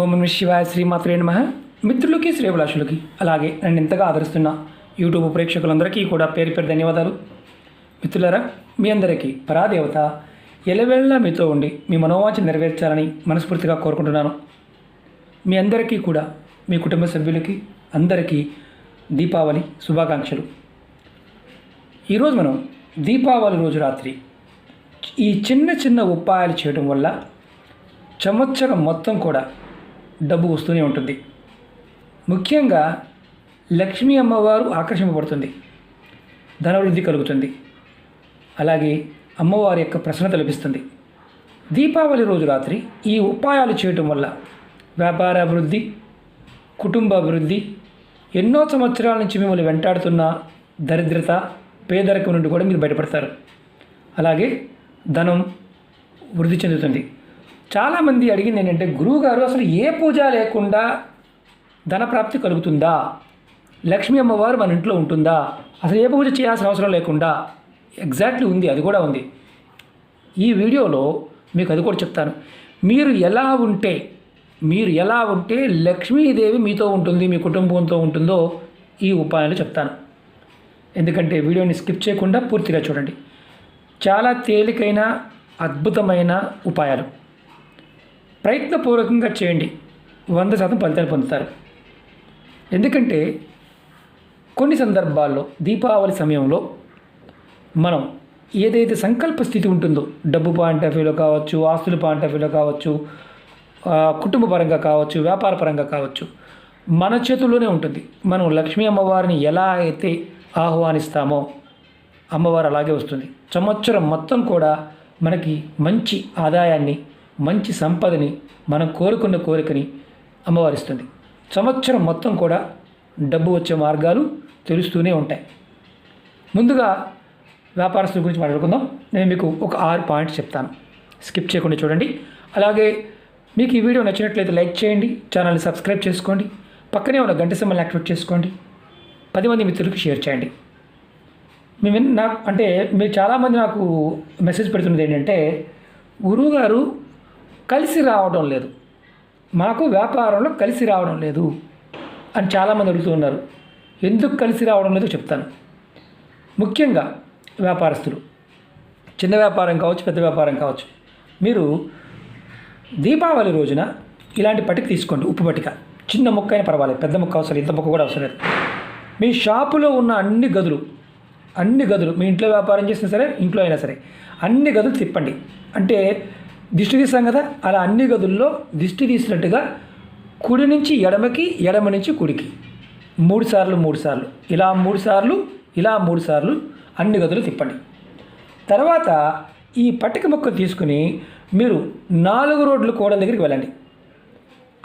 ఓం నమ శివాయ శ్రీమాత్రే నమ. మిత్రులకి శ్రేభిలాషులకి అలాగే నన్ను ఇంతగా ఆదరిస్తున్న యూట్యూబ్ ప్రేక్షకులందరికీ కూడా పేరు పేరు ధన్యవాదాలు. మిత్రులరా మీ అందరికీ పరాదేవత ఎలవేళ్ళ మీతో ఉండి మీ మనోవాంఛ నెరవేర్చాలని మనస్ఫూర్తిగా కోరుకుంటున్నాను. మీ అందరికీ కూడా మీ కుటుంబ సభ్యులకి అందరికీ దీపావళి శుభాకాంక్షలు. ఈరోజు మనం దీపావళి రోజు రాత్రి ఈ చిన్న చిన్న ఉపాయాలు చేయడం వల్ల సంవత్సరం మొత్తం కూడా డబ్బు వస్తూనే ఉంటుంది. ముఖ్యంగా లక్ష్మీ అమ్మవారు ఆకర్షింపబడుతుంది. ధనవృద్ధి కలుగుతుంది. అలాగే అమ్మవారి యొక్క ప్రసన్నత లభిస్తుంది. దీపావళి రోజు రాత్రి ఈ ఉపాయాలు చేయటం వల్ల వ్యాపార అభివృద్ధి కుటుంబ అభివృద్ధి ఎన్నో సంవత్సరాల నుంచి మిమ్మల్ని వెంటాడుతున్న దరిద్రత పేదరికం నుండి కూడా మీరు బయటపడతారు. అలాగే ధనం వృద్ధి చెందుతుంది. చాలామంది అడిగింది ఏంటంటే గురువుగారు అసలు ఏ పూజ లేకుండా ధన ప్రాప్తి కలుగుతుందా? లక్ష్మీ అమ్మవారు మన ఇంట్లో ఉంటుందా? అసలు ఏ పూజ చేయాల్సిన అవసరం లేకుండా? ఎగ్జాక్ట్లీ ఉంది అది కూడా ఉంది. ఈ వీడియోలో మీకు అది కూడా చెప్తాను. మీరు ఎలా ఉంటే మీరు ఎలా ఉంటే లక్ష్మీదేవి మీతో ఉంటుంది మీ కుటుంబంతో ఉంటుందో ఈ ఉపాయాలు చెప్తాను. ఎందుకంటే వీడియోని స్కిప్ చేయకుండా పూర్తిగా చూడండి. చాలా తేలికైన అద్భుతమైన ఉపాయాలు. ప్రయత్నపూర్వకంగా చేయండి. వంద శాతం ఫలితాలు పొందుతారు. ఎందుకంటే కొన్ని సందర్భాల్లో దీపావళి సమయంలో మనం ఏదైతే సంకల్ప స్థితి ఉంటుందో డబ్బు పాయింట్ ఆఫ్ వ్యూలో కావచ్చు ఆస్తుల పాయింట్ ఆఫ్ వ్యూలో కావచ్చు కుటుంబ పరంగా కావచ్చు వ్యాపార పరంగా కావచ్చు మన చేతుల్లోనే ఉంటుంది. మనం లక్ష్మీ అమ్మవారిని ఎలా అయితే ఆహ్వానిస్తామో అమ్మవారు అలాగే వస్తుంది. సంవత్సరం మొత్తం కూడా మనకి మంచి ఆదాయాన్ని మంచి సంపదని మనం కోరుకున్న కోరికని అమ్మవారిస్తుంది. సంవత్సరం మొత్తం కూడా డబ్బు వచ్చే మార్గాలు తెలుస్తూనే ఉంటాయి. ముందుగా వ్యాపారస్తుల గురించి మాట్లాడుకుందాం. నేను మీకు ఒక ఆరు పాయింట్స్ చెప్తాను. స్కిప్ చేయకుండా చూడండి. అలాగే మీకు ఈ వీడియో నచ్చినట్లయితే లైక్ చేయండి ఛానల్ని సబ్స్క్రైబ్ చేసుకోండి పక్కనే ఉన్న గంట సింబల్ని యాక్టివేట్ చేసుకోండి పది మంది మిత్రులకు షేర్ చేయండి. మేము నాకు అంటే మీరు చాలామంది నాకు మెసేజ్ పెడుతున్నది ఏంటంటే గురువుగారు కలిసి రావడం లేదు. మాకు వ్యాపారంలో కలిసి రావడం లేదు అని చాలామంది అడుగుతున్నారు ఎందుకు కలిసి రావడం లేదో చెప్తాను. ముఖ్యంగా వ్యాపారస్తులు. చిన్న వ్యాపారం కావచ్చు పెద్ద వ్యాపారం కావచ్చు. మీరు దీపావళి రోజున ఇలాంటి పట్టిక తీసుకోండి. ఉప్పు పట్టిక. చిన్న ముక్క అయినా పర్వాలేదు. పెద్ద ముక్క అవసరం ఇంత ముక్క కూడా అవసరం లేదు. మీ షాపులో ఉన్న అన్ని గదులు అన్ని గదులు మీ ఇంట్లో వ్యాపారం చేసినా సరే ఇంట్లో అయినా సరే అన్ని గదులు తిప్పండి. అంటే దిష్టి తీసాం కదా అలా అన్ని గదుల్లో దిష్టి తీసినట్టుగా కుడి నుంచి ఎడమకి ఎడమ నుంచి కుడికి. మూడు సార్లు మూడు సార్లు. ఇలా మూడు సార్లు ఇలా మూడు సార్లు అన్ని గదులు తిప్పండి. తర్వాత ఈ పట్టిక ముక్క తీసుకుని మీరు నాలుగు రోడ్లు కోడల దగ్గరికి వెళ్ళండి.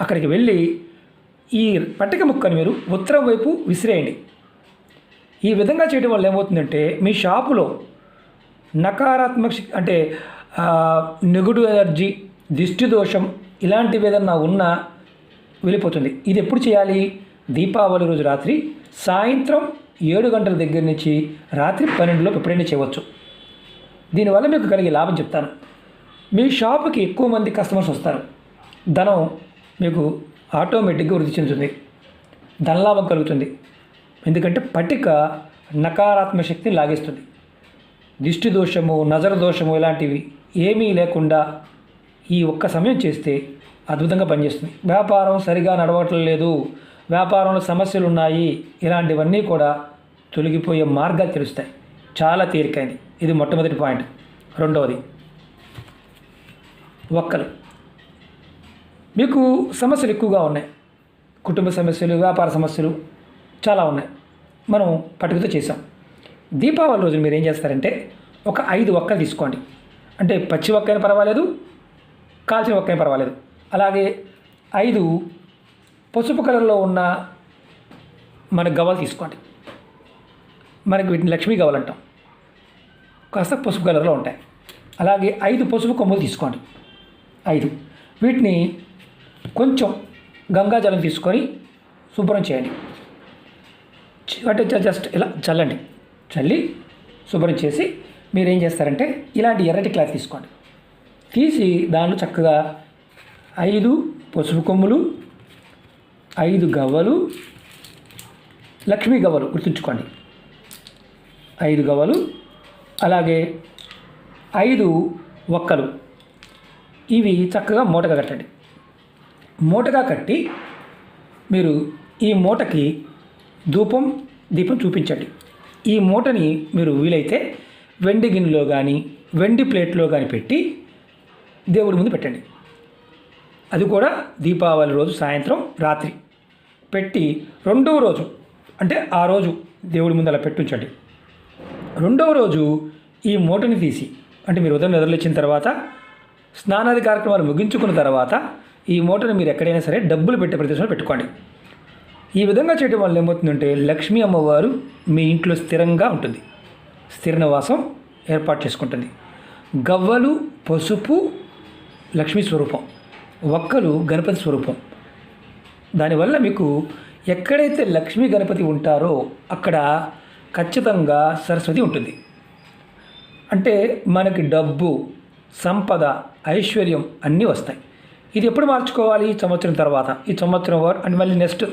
అక్కడికి వెళ్ళి ఈ పట్టిక ముక్కను మీరు ఉత్తరం వైపు విసిరేయండి. ఈ విధంగా చేయడం వల్ల ఏమవుతుందంటే మీ షాపులో నకారాత్మక అంటే నెగటివ్ ఎనర్జీ దిష్టి దోషం ఇలాంటివి ఏదన్నా ఉన్నా వెళ్ళిపోతుంది. ఇది ఎప్పుడు చేయాలి? దీపావళి రోజు రాత్రి సాయంత్రం ఏడు గంటల దగ్గర నుంచి రాత్రి పన్నెండులోపు ఎప్పుడైనా చేయవచ్చు. దీనివల్ల మీకు కలిగే లాభం చెప్తాను. మీ షాపుకి ఎక్కువ మంది కస్టమర్స్ వస్తారు. ధనం మీకు ఆటోమేటిక్గా వృద్ధి చెందుతుంది. ధనలాభం కలుగుతుంది. ఎందుకంటే పట్టిక నకారాత్మక శక్తిని లాగేస్తుంది. దిష్టి దోషము నజర దోషము ఇలాంటివి ఏమీ లేకుండా ఈ ఒక్క సమయం చేస్తే అద్భుతంగా పనిచేస్తుంది. వ్యాపారం సరిగా నడవటం లేదు. వ్యాపారంలో సమస్యలు ఉన్నాయి ఇలాంటివన్నీ కూడా తొలగిపోయే మార్గాలు తెలుస్తాయి. చాలా తేలికైంది ఇది మొట్టమొదటి పాయింట్. రెండవది ఒక్కలు. మీకు సమస్యలు ఎక్కువగా ఉన్నాయి. కుటుంబ సమస్యలు వ్యాపార సమస్యలు చాలా ఉన్నాయి. మనం పట్టుకుతో చేసాం దీపావళి రోజు మీరు ఏం చేస్తారంటే ఒక ఐదు ఒక్కలు తీసుకోండి. అంటే పచ్చి ఒక్కైనా పర్వాలేదు కాల్చిన ఒక్కైనా పర్వాలేదు. అలాగే ఐదు పసుపు కలర్లో ఉన్న మన గవ్వలు తీసుకోండి. మనకి వీటిని లక్ష్మీ గవ్వలు అంటాం. కాస్త పసుపు కలర్లో ఉంటాయి. అలాగే ఐదు పసుపు కొమ్ములు తీసుకోండి. ఐదు. వీటిని కొంచెం గంగాజలం తీసుకొని శుభ్రం చేయండి. అంటే జస్ట్ ఇలా చల్లండి. చల్లి శుభ్రం చేసి మీరు ఏం చేస్తారంటే ఇలాంటి ఎర్రటి క్లాత్ తీసుకోండి. తీసి దానిలో చక్కగా ఐదు పసుపు కొమ్ములు ఐదు గవ్వలు లక్ష్మీ గవ్వలు గుర్తుంచుకోండి. ఐదు గవ్వలు అలాగే ఐదు ఒక్కలు ఇవి చక్కగా మూటగా కట్టండి. మూటగా కట్టి మీరు ఈ మూటకి ధూపం దీపం చూపించండి. ఈ మూటని మీరు వీలైతే వెండి గిన్నెలో కానీ వెండి ప్లేట్లో కానీ పెట్టి దేవుడి ముందు పెట్టండి. అది కూడా దీపావళి రోజు సాయంత్రం రాత్రి. పెట్టి రెండవ రోజు అంటే ఆ రోజు దేవుడి ముందు అలా పెట్టుంచండి. రెండవ రోజు ఈ మూటని తీసి అంటే మీరు ఉదయం నిద్రలేచిన తర్వాత స్నానాది కార్యక్రమాలు ముగించుకున్న తర్వాత ఈ మూటను మీరు ఎక్కడైనా సరే డబ్బులు పెట్టే ప్రదేశంలో పెట్టుకోండి. ఈ విధంగా చేయడం వల్ల ఏమవుతుందంటే లక్ష్మీ అమ్మవారు మీ ఇంట్లో స్థిరంగా ఉంటుంది. స్థిర నివాసం ఏర్పాటు చేసుకుంటుంది. గవ్వలు పసుపు లక్ష్మీ స్వరూపం. ఒక్కలు గణపతి స్వరూపం. దానివల్ల మీకు ఎక్కడైతే లక్ష్మీ గణపతి ఉంటారో అక్కడ ఖచ్చితంగా సరస్వతి ఉంటుంది. అంటే మనకి డబ్బు సంపద ఐశ్వర్యం అన్నీ వస్తాయి. ఇది ఎప్పుడు మార్చుకోవాలి? ఈ సంవత్సరం తర్వాత. ఈ సంవత్సరం అండ్ అంటే మళ్ళీ నెక్స్ట్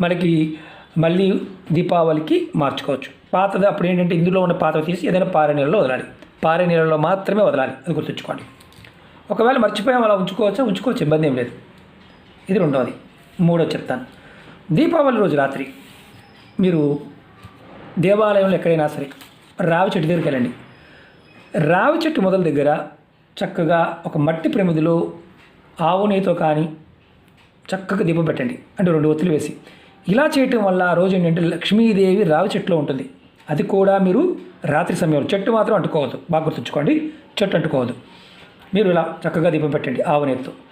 మనకి మళ్ళీ దీపావళికి మార్చుకోవచ్చు. పాతది అప్పుడు ఏంటంటే ఇందులో ఉన్న పాత తీసి ఏదైనా పారే నీళ్ళలో వదలాలి. పారే నీళ్ళలో మాత్రమే వదలాలి. అది గుర్తుంచుకోండి ఒకవేళ మర్చిపోయాం అలా ఉంచుకోవచ్చా? ఉంచుకోవచ్చు. ఇబ్బంది ఏం లేదు. ఇది రెండవది. మూడో చెప్తాను. దీపావళి రోజు రాత్రి మీరు దేవాలయంలో ఎక్కడైనా సరే రావి చెట్టు దగ్గరికి వెళ్ళండి. రావి చెట్టు మొదల దగ్గర చక్కగా ఒక మట్టి ప్రమిదిలో ఆవు నెయ్యితో కానీ చక్కగా దీపం పెట్టండి. అంటే రెండు ఒత్తులు వేసి. ఇలా చేయటం వల్ల ఆ రోజు ఏంటంటే లక్ష్మీదేవి రావి చెట్టులో ఉంటుంది. అది కూడా మీరు రాత్రి సమయంలో చెట్టు మాత్రం అంటుకోవద్దు. బాగా గుర్తుంచుకోండి. చెట్టు అంటుకోవద్దు. మీరు ఇలా చక్కగా దీపం పెట్టండి ఆవు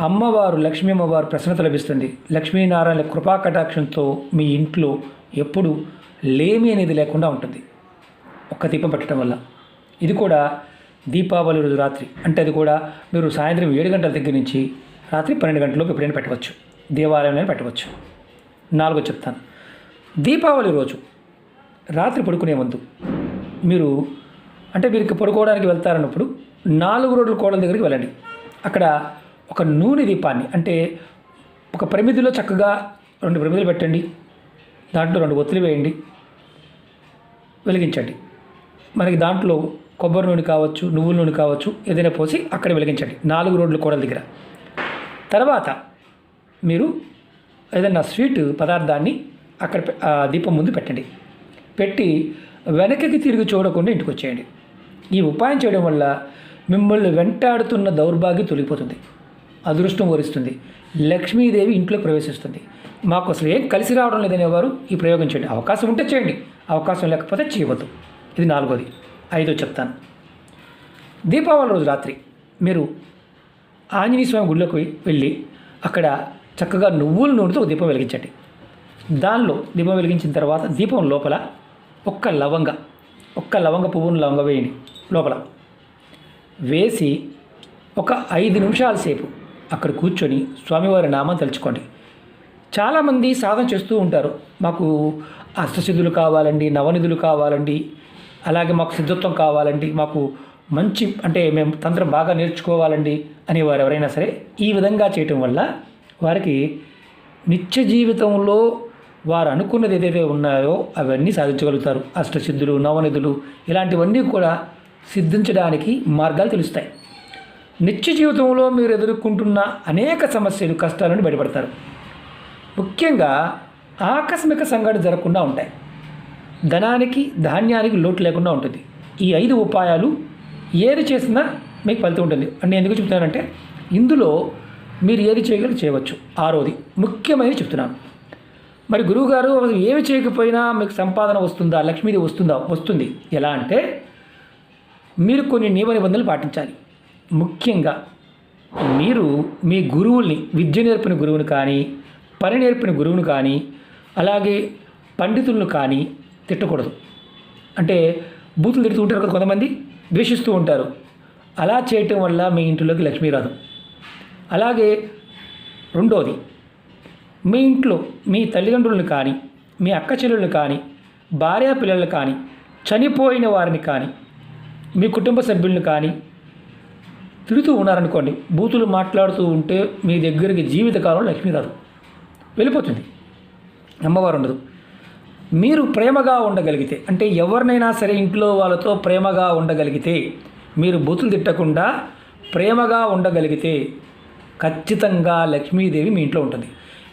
అమ్మవారు లక్ష్మీ అమ్మవారు ప్రసన్నత లభిస్తుంది. లక్ష్మీనారాయణ కృపా కటాక్షంతో మీ ఇంట్లో ఎప్పుడు లేమి అనేది లేకుండా ఉంటుంది. ఒక్క దీపం పెట్టడం వల్ల. ఇది కూడా దీపావళి రోజు రాత్రి. అంటే అది కూడా మీరు సాయంత్రం ఏడు గంటల దగ్గర నుంచి రాత్రి పన్నెండు గంటలకు ఎప్పుడైనా పెట్టవచ్చు. దేవాలయంలో పెట్టవచ్చు. నాలుగో చెప్తాను. దీపావళి రోజు రాత్రి పడుకునే ముందు మీరు అంటే మీరు పడుకోవడానికి వెళ్తారన్నప్పుడు నాలుగు రోడ్ల కోడల దగ్గరికి వెళ్ళండి. అక్కడ ఒక నూనె దీపాన్ని అంటే ఒక ప్రమిదిలో చక్కగా రెండు ప్రమిదలు పెట్టండి. దాంట్లో రెండు ఒత్తులు వేయండి. వెలిగించండి. మనకి దాంట్లో కొబ్బరి నూనె కావచ్చు నువ్వుల నూనె కావచ్చు ఏదైనా పోసి అక్కడ వెలిగించండి. నాలుగు రోడ్ల కోడల దగ్గర. తర్వాత మీరు ఏదైనా స్వీట్ పదార్థాన్ని అక్కడ ఆ దీపం ముందు పెట్టండి. పెట్టి వెనక్కి తిరిగి చూడకుండా ఇంటికి వచ్చేయండి ఈ ఉపాయం చేయడం వల్ల మిమ్మల్ని వెంటాడుతున్న దౌర్భాగ్యం తొలగిపోతుంది. అదృష్టం వరిస్తుంది. లక్ష్మీదేవి ఇంట్లో ప్రవేశిస్తుంది. మాకు అసలు ఏం కలిసి రావడం లేదనేవారు ఈ ప్రయోగం చేయండి. అవకాశం ఉంటే చేయండి. అవకాశం లేకపోతే చేయవద్దు. ఇది నాలుగోది. ఐదో చెప్తాను. దీపావళి రోజు రాత్రి మీరు ఆంజనేయ స్వామి గుడిలోకి వెళ్ళి అక్కడ చక్కగా నువ్వుల నూనెతో దీపం వెలిగించండి. దానిలో దీపం వెలిగించిన తర్వాత దీపం లోపల ఒక్క లవంగ ఒక్క లవంగ పువ్వును లవంగ వేయండి లోపల. వేసి ఒక ఐదు నిమిషాల సేపు అక్కడ కూర్చొని స్వామివారి నామం తలుచుకోండి. చాలామంది సాధన చేస్తూ ఉంటారు. మాకు అష్టసిద్ధులు కావాలండి నవనిధులు కావాలండి అలాగే మాకు సిద్ధత్వం కావాలండి మాకు మంచి అంటే మేము తంత్రం బాగా నేర్చుకోవాలండి అనేవారు ఎవరైనా సరే ఈ విధంగా చేయటం వల్ల వారికి నిత్య జీవితంలో వారు అనుకున్నది ఏదైతే ఉన్నాయో అవన్నీ సాధించగలుగుతారు. అష్టసిద్ధులు నవనిధులు ఇలాంటివన్నీ కూడా సిద్ధించడానికి మార్గాలు తెలుస్తాయి. నిత్య జీవితంలో మీరు ఎదుర్కొంటున్న అనేక సమస్యలు కష్టాలను బయటపడతారు. ముఖ్యంగా ఆకస్మిక సంఘటన జరగకుండా ఉంటాయి. ధనానికి ధాన్యానికి లోటు లేకుండా ఉంటుంది. ఈ ఐదు ఉపాయాలు ఏది చేసినా మీకు ఫలితం ఉంటుంది. నేను ఎందుకు చెప్తున్నానంటే ఇందులో మీరు ఏది చేయగలరు చేయవచ్చు. ఆరోది ముఖ్యమైనది చెప్తున్నాను. మరి గురువుగారు ఏమి చేయకపోయినా మీకు సంపాదన వస్తుందా లక్ష్మీది వస్తుందా? వస్తుంది. ఎలా అంటే మీరు కొన్ని నియమ నిబంధనలు పాటించాలి. ముఖ్యంగా మీరు మీ గురువుల్ని విద్య నేర్పిన గురువుని కానీ పని నేర్పిన గురువును కానీ అలాగే పండితులను కానీ తిట్టకూడదు. అంటే బూతులు తిడుతూ ఉంటారు కదా కొంతమంది ద్వేషిస్తూ ఉంటారు. అలా చేయటం వల్ల మీ ఇంటిలోకి లక్ష్మీ రాదు. అలాగే రెండోది మీ ఇంట్లో మీ తల్లిదండ్రులను కానీ మీ అక్క చెల్లెళ్ళు కానీ భార్యా పిల్లలను కానీ చనిపోయిన వారిని కానీ మీ కుటుంబ సభ్యులను కానీ తిడుతూ ఉన్నారనుకోండి బూతులు మాట్లాడుతూ ఉంటే మీ దగ్గరికి జీవితకాలం లక్ష్మీ రాదు. వెళ్ళిపోతుంది. అమ్మవారు ఉండదు. మీరు ప్రేమగా ఉండగలిగితే అంటే ఎవరినైనా సరే ఇంట్లో వాళ్ళతో ప్రేమగా ఉండగలిగితే మీరు బూతులు తిట్టకుండా ప్రేమగా ఉండగలిగితే ఖచ్చితంగా లక్ష్మీదేవి మీ ఇంట్లో ఉంటుంది.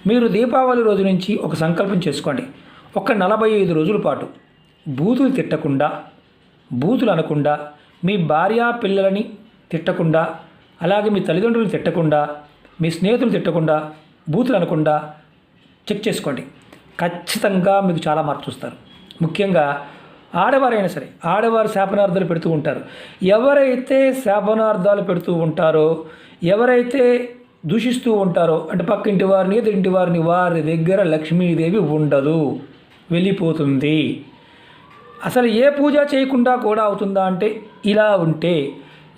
మీరు దీపావళి రోజు నుంచి ఒక సంకల్పం చేసుకోండి. ఒక నలభై ఐదు రోజుల పాటు బూతులు తిట్టకుండా బూతులు అనకుండా మీ భార్య పిల్లలని తిట్టకుండా అలాగే మీ తల్లిదండ్రులను తిట్టకుండా మీ స్నేహితులు తిట్టకుండా బూతులు అనకుండా చెక్ చేసుకోండి. ఖచ్చితంగా మీకు చాలా మార్పు చూస్తారు. ముఖ్యంగా ఆడవారైనా సరే ఆడవారు శాపనార్థాలు పెడుతూ ఉంటారు. ఎవరైతే శాపనార్థాలు పెడుతూ ఉంటారో ఎవరైతే దూషిస్తూ ఉంటారో. అంటే పక్కింటి వారిని ఎదురింటి వారిని వారి దగ్గర లక్ష్మీదేవి ఉండదు. వెళ్ళిపోతుంది. అసలు ఏ పూజ చేయకుండా కూడా అవుతుందా అంటే ఇలా ఉంటే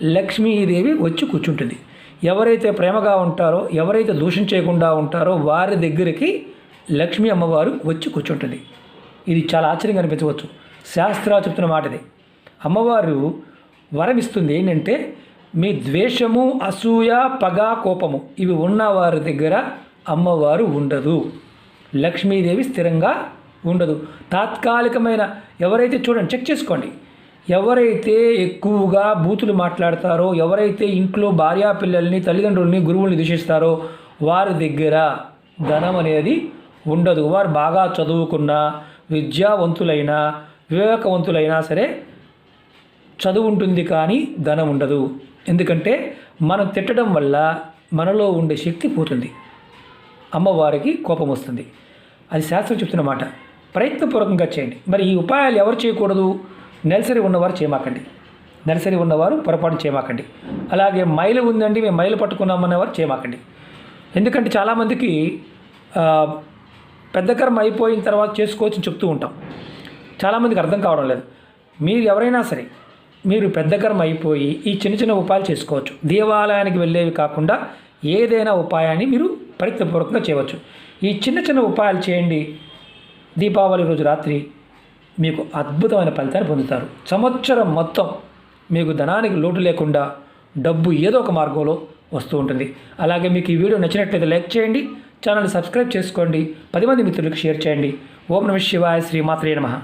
లక్ష్మీదేవి వచ్చి కూర్చుంటుంది. ఎవరైతే ప్రేమగా ఉంటారో ఎవరైతే దూషణ చేయకుండా ఉంటారో వారి దగ్గరికి లక్ష్మీ అమ్మవారు వచ్చి కూర్చుంటుంది. ఇది చాలా ఆశ్చర్యంగా అనిపించవచ్చు. శాస్త్రాలు చెప్తున్న మాటది. అమ్మవారు వరం ఇస్తుంది ఏంటంటే మీ ద్వేషము అసూయ పగ కోపము ఇవి ఉన్న వారి దగ్గర అమ్మవారు ఉండదు. లక్ష్మీదేవి స్థిరంగా ఉండదు. తాత్కాలికమైన ఎవరైతే చూడండి చెక్ చేసుకోండి. ఎవరైతే ఎక్కువగా బూతులు మాట్లాడతారో ఎవరైతే ఇంట్లో భార్యా పిల్లల్ని తల్లిదండ్రుల్ని గురువుల్ని దూషిస్తారో వారి దగ్గర ధనం అనేది ఉండదు. వారు బాగా చదువుకున్న విద్యావంతులైనా వివేకవంతులైనా సరే చదువు ఉంటుంది కానీ ధనం ఉండదు. ఎందుకంటే మనం తిట్టడం వల్ల మనలో ఉండే శక్తి పోతుంది. అమ్మవారికి కోపం వస్తుంది. అది శాస్త్రం చెప్తున్న మాట. ప్రయత్నపూర్వకంగా చేయండి. మరి ఈ ఉపాయాలు ఎవరు చేయకూడదు? నెలసరి ఉన్నవారు చేయమాకండి. నెలసరి ఉన్నవారు పొరపాటు చేయమాకండి. అలాగే మైలు ఉందండి మేము మైలు పట్టుకున్నామనేవారు చేయమాకండి. ఎందుకంటే చాలామందికి ఆ, పెద్ద కర్మ అయిపోయిన తర్వాత చేసుకోవచ్చు అని చెప్తూ ఉంటాం. చాలామందికి అర్థం కావడం లేదు. మీరు ఎవరైనా సరే మీరు పెద్ద కర్మ అయిపోయి ఈ చిన్న చిన్న ఉపాయాలు చేసుకోవచ్చు. దేవాలయానికి వెళ్ళేవి కాకుండా ఏదైనా ఉపాయాన్ని మీరు ప్రయత్నపూర్వకంగా చేయవచ్చు. ఈ చిన్న చిన్న ఉపాయాలు చేయండి. దీపావళి రోజు రాత్రి మీకు అద్భుతమైన ఫలితాన్ని పొందుతారు. సంవత్సరం మొత్తం మీకు ధనానికి లోటు లేకుండా డబ్బు ఏదో ఒక మార్గంలో వస్తూ ఉంటుంది. అలాగే మీకు ఈ వీడియో నచ్చినట్లయితే లైక్ చేయండి. ఛానల్ సబ్స్క్రైబ్ చేసుకోండి. పది మంది మిత్రులకు షేర్ చేయండి. ఓం నమ శివాయ శ్రీమాత్రే నమః.